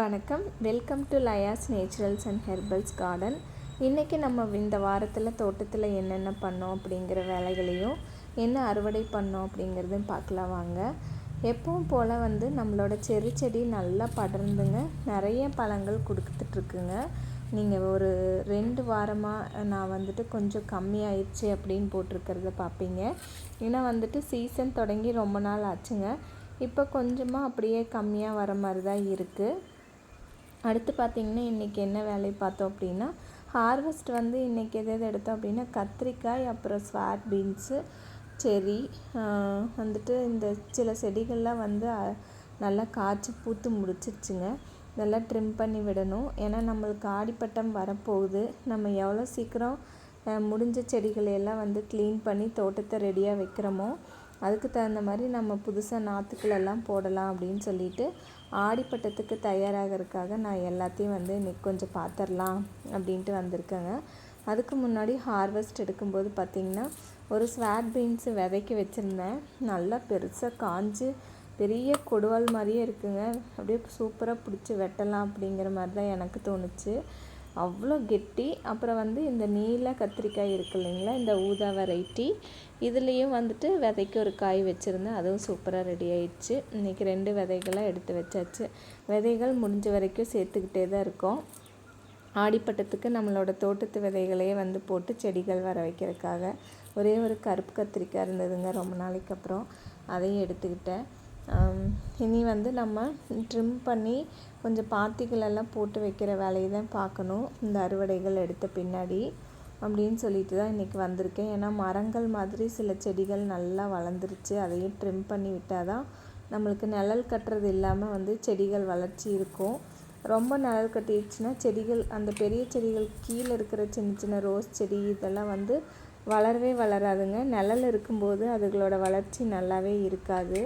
வணக்கம். Welcome to Laya's naturals and herbals garden இன்றைக்கி நம்ம இந்த வாரத்தில் தோட்டத்தில் என்னென்ன பண்ணோம் அப்படிங்கிற வேலைகளையும் என்ன அறுவடை பண்ணோம் அப்படிங்கிறதையும் பார்க்கலாம் வாங்க. எப்பவும் போல் வந்து நம்மளோட செரி செடி நல்லா படர்ந்துங்க. நிறைய பழங்கள் கொடுத்துட்ருக்குங்க. நீங்கள் ஒரு ரெண்டு வாரமாக நான் வந்துட்டு கொஞ்சம் கம்மியாயிடுச்சு அப்படின்னு போட்டிருக்கிறத பார்ப்பீங்க. ஏன்னா வந்துட்டு சீசன் தொடங்கி ரொம்ப நாள் ஆச்சுங்க. இப்போ கொஞ்சமாக அப்படியே கம்மியாக வர மாதிரி தான் இருக்குது அடுத்து பார்த்திங்கன்னா இன்றைக்கி என்ன வேலையை பார்த்தோம் அப்படின்னா ஹார்வெஸ்ட் வந்து இன்றைக்கி எது எது எடுத்தோம் அப்படின்னா கத்திரிக்காய் அப்புறம் ஸ்வாட் பீன்ஸு செரி வந்துட்டு இந்த சில செடிகள்லாம் வந்து நல்லா காய்ச்சி பூத்து முடிச்சிருச்சுங்க. இதெல்லாம் ட்ரிம் பண்ணி விடணும். ஏன்னா நம்மளுக்கு ஆடிப்பட்டம் வரப்போகுது. நம்ம எவ்வளோ சீக்கிரம் முடிஞ்ச செடிகளையெல்லாம் வந்து க்ளீன் பண்ணி தோட்டத்தை ரெடியாக வைக்கிறோமோ அதுக்கு தகுந்த மாதிரி நம்ம புதுசாக நாற்றுக்கள் எல்லாம் போடலாம் அப்படின்னு சொல்லிட்டு ஆடிப்பட்டத்துக்கு தயாராகிறதுக்காக நான் எல்லாத்தையும் வந்து இன்னைக்கு கொஞ்சம் பார்த்துடலாம் அப்படின்ட்டு வந்திருக்கேங்க. அதுக்கு முன்னாடி ஹார்வெஸ்ட் எடுக்கும்போது பார்த்திங்கன்னா ஒரு ஸ்வாட் பீன்ஸு விதைக்க வச்சுருந்தேன். நல்லா பெருசாக காஞ்சு பெரிய கொடுவால் மாதிரியே இருக்குங்க. அப்படியே சூப்பராக பிடிச்சி வெட்டலாம் அப்படிங்கிற மாதிரி தான் எனக்கு தோணுச்சு. அவ்வளோ கெட்டி. அப்புறம் வந்து இந்த நீல கத்திரிக்காய் இருக்கு இல்லைங்களா இந்த ஊதா வெரைட்டி. இதுலேயும் வந்துட்டு விதைக்கு ஒரு காய் வச்சுருந்தேன். அதுவும் சூப்பராக ரெடி ஆயிடுச்சு. இன்றைக்கி ரெண்டு விதைகளாக எடுத்து வச்சாச்சு. விதைகள் முடிஞ்ச வரைக்கும் சேர்த்துக்கிட்டே தான் இருக்கோம். ஆடிப்பட்டத்துக்கு நம்மளோட தோட்டத்து விதைகளையே வந்து போட்டு செடிகள் வர வைக்கிறதுக்காக. ஒரே ஒரு கருப்பு கத்திரிக்காய் இருந்ததுங்க ரொம்ப நாளைக்கு அப்புறம். அதையும் எடுத்துக்கிட்டேன். இனி வந்து நம்ம ட்ரிம் பண்ணி கொஞ்சம் பாத்திகளெல்லாம் போட்டு வைக்கிற வேலையை தான் பார்க்கணும். இந்த அறுவடைகள் எடுத்த பின்னாடி அப்படின்னு சொல்லிட்டு தான் இன்றைக்கி வந்திருக்கேன். ஏன்னா மரங்கள் மாதிரி சில செடிகள் நல்லா வளர்ந்துருச்சு. அதையும் ட்ரிம் பண்ணி விட்டால் தான் நம்மளுக்கு நிழல் கட்டுறது இல்லாமல் வந்து செடிகள் வளர்ச்சி இருக்கும். ரொம்ப நிழல் கட்டிடுச்சுன்னா செடிகள் அந்த பெரிய செடிகள் கீழே இருக்கிற சின்ன சின்ன ரோஸ் செடி இதெல்லாம் வந்து வளரவே வளராதுங்க. நிழல் இருக்கும்போது அதுகளோட வளர்ச்சி நல்லாவே இருக்காது.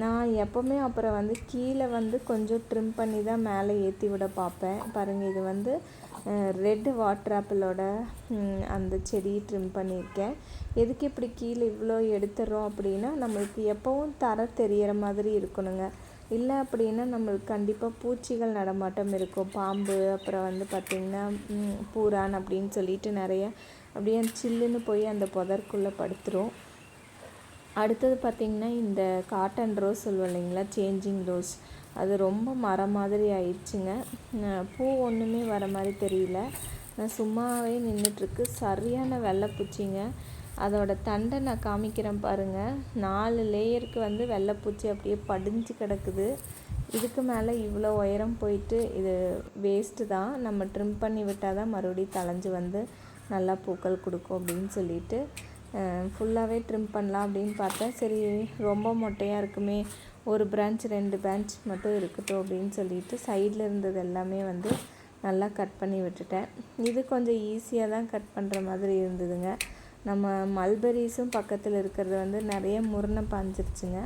நான் எப்போவுமே அப்புறம் வந்து கீழே வந்து கொஞ்சம் ட்ரிம் பண்ணி தான் மேலே ஏற்றி விட பார்ப்பேன். பாருங்கள் இது வந்து ரெட் வாட்டர் ஆப்பிளோட அந்த செடி ட்ரிம் பண்ணியிருக்கேன். எதுக்கு இப்படி கீழே இவ்வளோ எடுத்துடுறோம் அப்படின்னா நம்மளுக்கு எப்போவும் தர தெரிகிற மாதிரி இருக்கணுங்க. இல்லை அப்படின்னா நம்மளுக்கு கண்டிப்பாக பூச்சிகள் நடமாட்டம் இருக்கும். பாம்பு அப்புறம் வந்து பார்த்திங்கன்னா பூரான் அப்படின்னு சொல்லிட்டு நிறைய அப்படியே சில்லுன்னு போய் அந்த புதற்குள்ளே படுத்துரும். அடுத்தது பார்த்திங்கன்னா இந்த காட்டன் ரோஸ் சொல்லுவோம் இல்லைங்களா? சேஞ்சிங் ரோஸ் அது ரொம்ப மரம் மாதிரி ஆயிடுச்சுங்க. பூ ஒன்றுமே வர மாதிரி தெரியல. நான் சும்மாவே நின்றுட்டுருக்கு சரியான வெள்ளைப்பூச்சிங்க அதோட தண்டை நான் காமிக்கிறேன் பாருங்கள் நாலு லேயருக்கு வந்து வெள்ளைப்பூச்சி அப்படியே படிஞ்சு கிடக்குது. இதுக்கு மேலே இவ்வளோ உயரம் போயிட்டு இது வேஸ்ட்டு தான். நம்ம ட்ரிம் பண்ணி விட்டால் தான் மறுபடியும் தளைஞ்சு வந்து நல்லா பூக்கள் கொடுக்கும் அப்படின்னு சொல்லிட்டு ஃபுல்லாகவே ட்ரிம் பண்ணலாம் அப்படின்னு பார்த்தேன் சரி ரொம்ப மொட்டையாக இருக்குமே ஒரு பிரான்ச் ரெண்டு பிரான்ச் மட்டும் இருக்கட்டும் அப்படின்னு சொல்லிட்டு சைடில் இருந்தது எல்லாமே வந்து நல்லா கட் பண்ணி விட்டுட்டேன். இது கொஞ்சம் ஈஸியாக தான் கட் பண்ணுற மாதிரி இருந்ததுங்க. நம்ம மல்பெரிஸும் பக்கத்தில் இருக்கிறது வந்து நிறைய முருணை பாஞ்சிருச்சுங்க.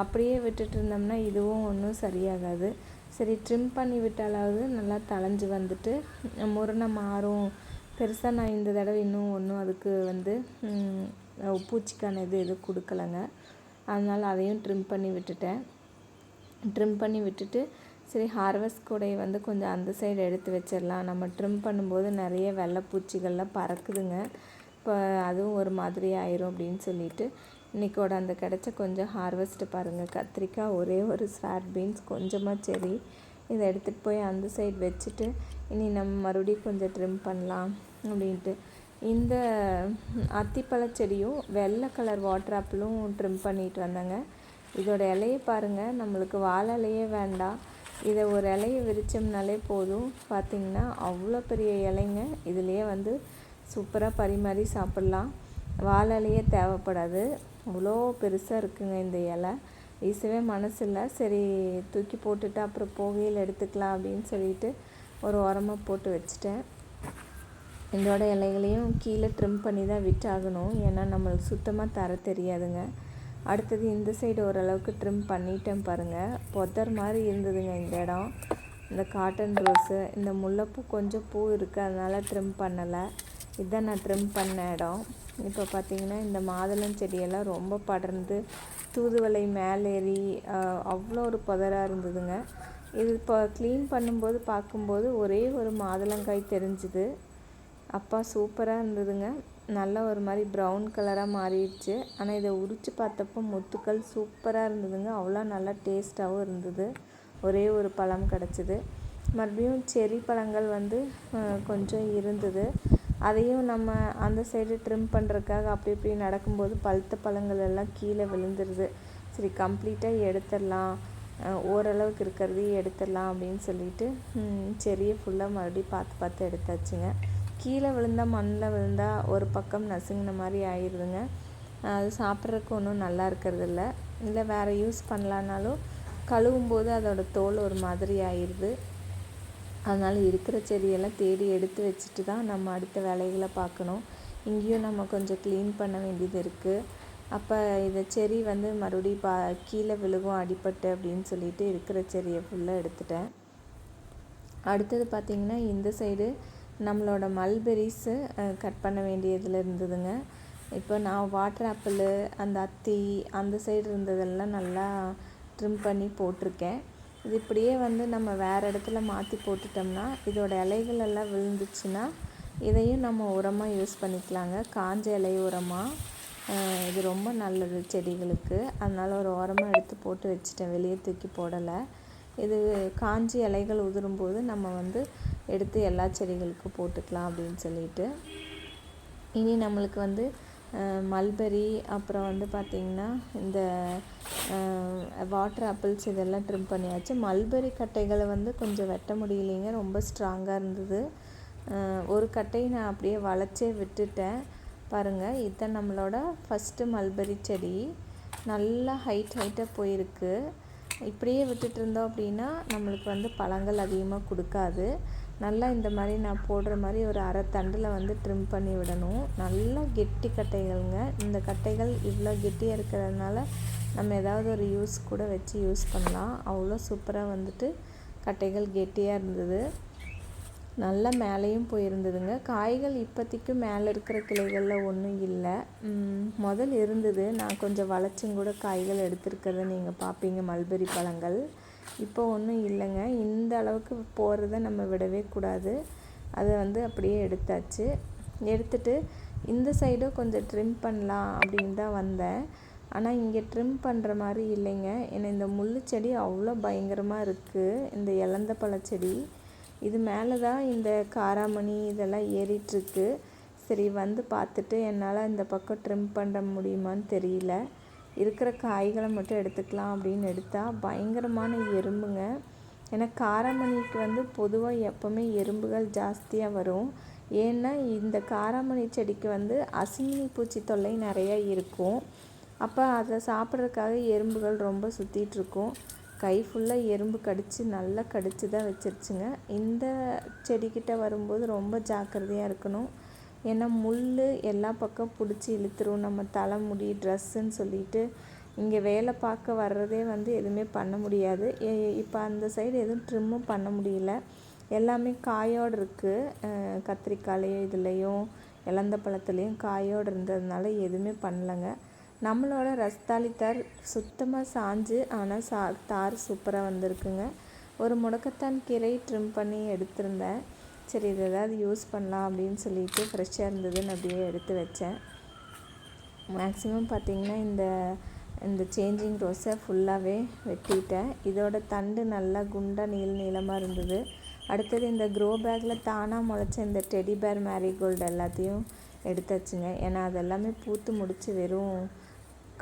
அப்படியே விட்டுட்டு இருந்தோம்னா இதுவும் ஒன்றும் சரியாகாது. சரி ட்ரிம் பண்ணி விட்டாலாவது நல்லா தளைஞ்சு வந்துட்டு முருணை மாறும் பெருசாக நான் இந்த தடவை இன்னும் ஒன்றும் அதுக்கு வந்து பூச்சிக்கான இது எதுவும் கொடுக்கலங்க. அதனால் அதையும் ட்ரிம் பண்ணி விட்டுட்டேன். ட்ரிம் பண்ணி விட்டுட்டு சரி ஹார்வெஸ்ட் கூடையை வந்து கொஞ்சம் அந்த சைடு எடுத்து வச்சிடலாம். நம்ம ட்ரிம் பண்ணும்போது நிறைய வெள்ளைப்பூச்சிகள்லாம் பறக்குதுங்க. இப்போ அதுவும் ஒரு மாதிரி ஆயிரும் அப்படின்னு சொல்லிட்டு இன்றைக்கோட அந்த கிடச்ச கொஞ்சம் ஹார்வெஸ்ட்டு பாருங்கள் கத்திரிக்காய் ஒரே ஒரு ஸ்வாட் பீன்ஸ் கொஞ்சமாக செரி இதை எடுத்துகிட்டு போய் அந்த சைடு வச்சுட்டு இனி நம்ம மறுபடியும் கொஞ்சம் ட்ரிம் பண்ணலாம் அப்படின்ட்டு. இந்த அத்திப்பழ செடியும் வெள்ளை கலர் வாட்டர் ஆப்பிளும் ட்ரிம் பண்ணிட்டு வந்தேங்க. இதோட இலையை பாருங்கள் நம்மளுக்கு வாழை இலையே வேண்டாம். இதை ஒரு இலையை விரிச்சோம்னாலே போதும். பார்த்திங்கன்னா அவ்வளோ பெரிய இலைங்க. இதுலேயே வந்து சூப்பராக பரிமாறி சாப்பிட்லாம். வாழை இலையே தேவைப்படாது. அவ்வளோ பெருசாக இருக்குங்க இந்த இலை. வீசவே மனசில்ல. சரி தூக்கி போட்டுட்டு அப்புறம் போகையில் எடுத்துக்கலாம் அப்படின்னு சொல்லிட்டு ஒரு உரமாக போட்டு வச்சுட்டேன். இதோட இலைகளையும் கீழே ட்ரிம் பண்ணி தான் விட்டாகணும். ஏன்னா நம்மளுக்கு சுத்தமாக தர தெரியாதுங்க. அடுத்தது இந்த சைடு ஓரளவுக்கு ட்ரிம் பண்ணிட்டேன் பாருங்கள் பொத்தர் மாதிரி இருந்ததுங்க இந்த இடம். இந்த காட்டன் ரோஸு இந்த முல்லைப்பூ கொஞ்சம் பூ இருக்குது அதனால் ட்ரிம் பண்ணலை. இதுதான் நான் ட்ரிம் பண்ண இடம். இப்போ பார்த்தீங்கன்னா இந்த மாதுளம் செடியெல்லாம் ரொம்ப படர்ந்து தூதுவளை மேலேறி அவ்வளோ ஒரு புதராக இருந்ததுங்க. இது இப்போ க்ளீன் பண்ணும்போது பார்க்கும்போது ஒரே ஒரு மாதுளங்காய் தெரிஞ்சுது. அப்பா சூப்பராக இருந்ததுங்க. நல்லா ஒரு மாதிரி ப்ரௌன் கலராக மாறிடுச்சு. ஆனால் இதை உரித்து பார்த்தப்போ முத்துக்கள் சூப்பராக இருந்ததுங்க. அவ்வளோ நல்லா டேஸ்ட்டாகவும் இருந்தது. ஒரே ஒரு பழம் கிடச்சிது. மறுபடியும் செரி பழங்கள் வந்து கொஞ்சம் இருந்தது. அதையும் நம்ம அந்த சைடு ட்ரிம் பண்ணுறதுக்காக அப்படி இப்படி நடக்கும்போது பழுத்த பழங்கள் எல்லாம் கீழே விழுந்துருது. சரி கம்ப்ளீட்டாக எடுத்துடலாம். ஓரளவுக்கு இருக்கிறதையும் எடுத்துடலாம் அப்படின்னு சொல்லிட்டு செடியை ஃபுல்லாக மறுபடியும் பார்த்து பார்த்து எடுத்தாச்சுங்க. கீழே விழுந்தால் மண்ணில் விழுந்தால் ஒரு பக்கம் நசுங்கின மாதிரி ஆயிடுதுங்க அது சாப்பிட்றதுக்கு ஒன்றும் நல்லா இருக்கிறது இல்லை இல்லை வேறு யூஸ் பண்ணலான்னாலும் கழுவும் போது அதோடய தோல் ஒரு மாதிரி ஆயிடுது அதனால் இருக்கிற செடியெல்லாம் தேடி எடுத்து வச்சுட்டு தான் நம்ம அடுத்த வேலைகளை பார்க்கணும். இங்கேயும் நம்ம கொஞ்சம் க்ளீன் பண்ண வேண்டியது இருக்குது அப்போ இந்த செடி வந்து மறுபடியும் பா கீழே விழுகும் அடிப்பட்டு அப்படின்னு சொல்லிட்டு இருக்கிற செடியை ஃபுல்லாக எடுத்துட்டேன். அடுத்தது பார்த்திங்கன்னா இந்த சைடு நம்மளோட மல்பெரிஸு கட் பண்ண வேண்டியதில் இருந்ததுங்க. இப்போ நான் வாட்டர் ஆப்பிள் அந்த அத்தி அந்த சைடு இருந்ததெல்லாம் நல்லா ட்ரிம் பண்ணி போட்டிருக்கேன். இது இப்படியே வந்து நம்ம வேறு இடத்துல மாற்றி போட்டுட்டோம்னா இதோட இலைகள் எல்லாம் விழுந்துச்சுன்னா இதையும் நம்ம உரமாக யூஸ் பண்ணிக்கலாங்க. காஞ்ச இலை உரமாக இது ரொம்ப நல்லது செடிகளுக்கு. அதனால் ஒரு உரமாக எடுத்து போட்டு வச்சுட்டேன். வெளியே தூக்கி போடலை. இது காஞ்சி இலைகள் உதிரும்போது நம்ம வந்து எடுத்து எல்லா செடிகளுக்கும் போட்டுக்கலாம் அப்படின்னு சொல்லிட்டு. இனி நம்மளுக்கு வந்து மல்பெரி அப்புறம் வந்து பார்த்திங்கன்னா இந்த வாட்டர் ஆப்பிள்ஸ் இதெல்லாம் ட்ரிம் பண்ணியாச்சு. மல்பெரி கட்டைகளை வந்து கொஞ்சம் வெட்ட முடியலைங்க. ரொம்ப ஸ்ட்ராங்காக இருந்தது. ஒரு கட்டையை நான் அப்படியே வளைச்சே விட்டுட்டேன். பாருங்கள் இதுதான் நம்மளோட ஃபஸ்ட்டு மல்பெரி செடி நல்லா ஹைட் ஹைட்டாக போயிருக்கு. இப்படியே விட்டுட்டு இருந்தோம் அப்படின்னா நம்மளுக்கு வந்து பழங்கள் அதிகமாக கொடுக்காது. நல்லா இந்த மாதிரி நான் போடுற மாதிரி ஒரு அரை தண்டில் வந்து ட்ரிம் பண்ணி விடணும். நல்லா கெட்டி கட்டைகள்ங்க. இந்த கட்டைகள் இவ்வளோ கெட்டியாக இருக்கிறதுனால நம்ம ஏதாவது ஒரு யூஸ் கூட வச்சு யூஸ் பண்ணலாம். அவ்வளோ சூப்பராக வந்துட்டு கட்டைகள் கெட்டியாக இருந்தது. நல்லா மேலேயும் போயிருந்ததுங்க. காய்கள் இப்போதைக்கு மேலே இருக்கிற கிளைகளில் ஒன்றும் இல்லை. முதல் இருந்தது. நான் கொஞ்சம் வளைச்சும் கூட காய்கள் எடுத்துருக்கிறத நீங்கள் பார்ப்பீங்க மல்பெரி பழங்கள். இப்போ ஒன்றும் இல்லைங்க. இந்த அளவுக்கு போகிறத நம்ம விடவே கூடாது. அதை வந்து அப்படியே எடுத்தாச்சு. எடுத்துட்டு இந்த சைடும் கொஞ்சம் ட்ரிம் பண்ணலாம் அப்படின்னு தான் வந்தேன். ஆனால் இங்கே ட்ரிம் பண்ணுற மாதிரி இல்லைங்க. ஏன்னா இந்த முள் செடி அவ்வளோ பயங்கரமாக இருக்குது இந்த இலந்த பழச்செடி இது மேலே தான் இந்த காராமணி இதெல்லாம் ஏறிட்டுருக்கு. சரி வந்து பார்த்துட்டு என்னால் இந்த பக்கம் ட்ரிம் பண்ண முடியுமான்னு தெரியல. இருக்கிற காய்களை மட்டும் எடுத்துக்கலாம் அப்படின்னு எடுத்தால் பயங்கரமான எறும்புங்க. ஏன்னா காராமணிக்கு வந்து பொதுவாக எப்போவுமே எறும்புகள் ஜாஸ்தியாக வரும். ஏன்னா இந்த காராமணி செடிக்கு வந்து அசிமினி பூச்சி தொல்லை நிறையா இருக்கும். அப்போ அதை சாப்பிட்றதுக்காக எறும்புகள் ரொம்ப சுற்றிட்டுருக்கும் கை ஃபுல்லாக எறும்பு கடித்து நல்லா கடித்து தான் வச்சிருச்சுங்க. இந்த செடிக்கிட்ட வரும்போது ரொம்ப ஜாக்கிரதையாக இருக்கணும். ஏன்னா முள் எல்லா பக்கம் பிடிச்சி இழுத்துரும். நம்ம தலைமுடி ட்ரெஸ்ஸுன்னு சொல்லிட்டு இங்கே வேலை பார்க்க வர்றதே வந்து எதுவுமே பண்ண முடியாது. இப்போ அந்த சைடு எதுவும் ட்ரிம்மும் பண்ண முடியல. எல்லாமே காயோடு இருக்குது கத்திரிக்காயிலையும் இதுலேயும் இலந்த பழத்துலேயும் காயோடு இருந்ததுனால எதுவுமே பண்ணலைங்க. நம்மளோட ரஸ்தாளி தார் சுத்தமாக சாஞ்சு ஆனால் சா தார் சூப்பராக வந்திருக்குங்க. ஒரு முடக்கத்தான் கீரை ட்ரிம் பண்ணி எடுத்திருந்தேன். சரி இது ஏதாவது யூஸ் பண்ணலாம் அப்படின்னு சொல்லிட்டு ஃப்ரெஷ்ஷாக இருந்ததுன்னு அப்படியே எடுத்து வச்சேன். மேக்ஸிமம் பார்த்திங்கன்னா இந்த இந்த சேஞ்சிங் ரோஸை ஃபுல்லாகவே வெட்டிட்டேன். இதோட தண்டு நல்லா குண்டாக நீள நீளமாக இருந்தது. அடுத்தது இந்த க்ரோ பேக்கில் தானாக முளைச்ச இந்த டெடி பேர் மேரிகோல்டு எல்லாத்தையும் எடுத்தாச்சுங்க. ஏன்னா அதெல்லாமே பூத்து முடித்து வெறும்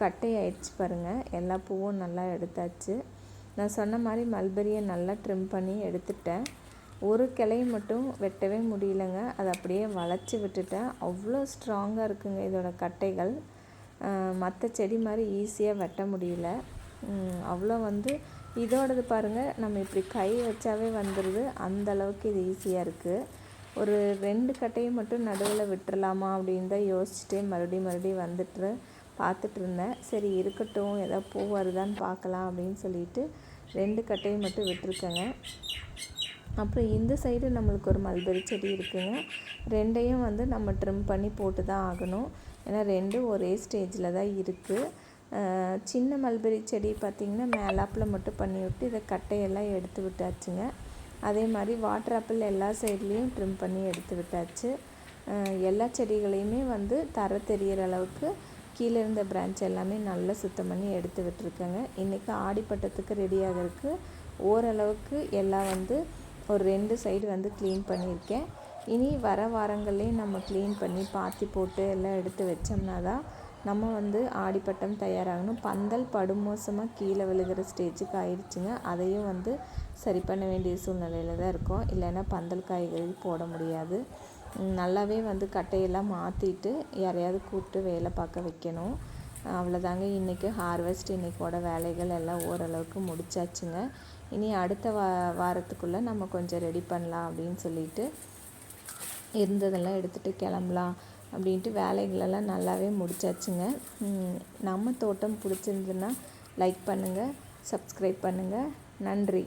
கட்டை ஆயிடுச்சு பாருங்கள் எல்லா பூவும் நல்லா எடுத்தாச்சு. நான் சொன்ன மாதிரி மல்பெரியை நல்லா ட்ரிம் பண்ணி எடுத்துட்டேன். ஒரு கிளை மட்டும் வெட்டவே முடியலங்க. அதை அப்படியே வளைச்சி விட்டுட்டேன் அவ்வளோ ஸ்ட்ராங்காக இருக்குங்க இதோட கட்டைகள். மற்ற செடி மாதிரி ஈஸியாக வெட்ட முடியல. அவ்வளோ வந்து இதோடது பாருங்கள் நம்ம இப்படி கை வச்சாவே வந்துடுது அந்த அளவுக்கு இது ஈஸியாக இருக்குது ஒரு ரெண்டு கட்டையும் மட்டும் நடுவில் விட்டுறலாமா அப்படின்னு தான் யோசிச்சுட்டே மறுபடியும் மறுபடியும் வந்துட்டு பார்த்துட்டு இருந்தேன். சரி இருக்கட்டும். எதாவது பூ வருதான்னு பார்க்கலாம் அப்படின்னு சொல்லிட்டு ரெண்டு கட்டையும் மட்டும் விட்டுருக்கேங்க. அப்புறம் இந்த சைடு நம்மளுக்கு ஒரு மல்பெரி செடி இருக்குங்க. ரெண்டையும் வந்து நம்ம ட்ரிம் பண்ணி போட்டு தான் ஆகணும். ஏன்னா ரெண்டும் ஒரே ஸ்டேஜில் தான் இருக்குது சின்ன மல்பெரி செடி பார்த்திங்கன்னா மேலாப்பில் மட்டும் பண்ணி விட்டு இதை கட்டையெல்லாம் எடுத்து விட்டாச்சுங்க. அதே மாதிரி வாட்டர் ஆப்பிள் எல்லா சைட்லேயும் ட்ரிம் பண்ணி எடுத்து விட்டாச்சு. எல்லா செடிகளையுமே வந்து தர தெரியிற அளவுக்கு கீழே இருந்த பிரான்ச் எல்லாமே நல்லா சுத்தம் பண்ணி எடுத்து விட்டுருக்கேங்க. இன்றைக்கி ஆடிப்பட்டத்துக்கு ரெடி ஆகிறதுக்கு ஓரளவுக்கு எல்லாம் வந்து ஒரு ரெண்டு சைடு வந்து க்ளீன் பண்ணியிருக்கேன். இனி வர வாரங்கள்லேயும் நம்ம க்ளீன் பண்ணி பாத்தி போட்டு எல்லாம் எடுத்து வச்சோம்னா தான் நம்ம வந்து ஆடிப்பட்டம் தயாராகணும். பந்தல் படுமோசமாக கீழே விழுகிற ஸ்டேஜுக்கு ஆயிடுச்சுங்க. அதையும் வந்து சரி பண்ண வேண்டிய சூழ்நிலையில் தான் இருக்கோம். இல்லைன்னா பந்தல் காய்கறி போட முடியாது. நல்லாவே வந்து கட்டையெல்லாம் மாற்றிட்டு யாரையாவது கூப்பிட்டு வேலை பார்க்க வைக்கணும். அவ்வளோதாங்க இன்றைக்கி ஹார்வெஸ்ட் இன்றைக்கோட வேலைகள் எல்லாம் ஓரளவுக்கு முடிச்சாச்சுங்க. இனி அடுத்த வா வாரத்துக்குள்ளே நம்ம கொஞ்சம் ரெடி பண்ணலாம் அப்படின்னு சொல்லிட்டு இருந்ததெல்லாம் எடுத்துகிட்டு கிளம்பலாம் அப்படின்ட்டு வேலைகளெல்லாம் நல்லாவே முடிச்சாச்சுங்க. நம்ம தோட்டம் பிடிச்சிருந்துன்னா லைக் பண்ணுங்கள் சப்ஸ்கிரைப் பண்ணுங்கள் நன்றி.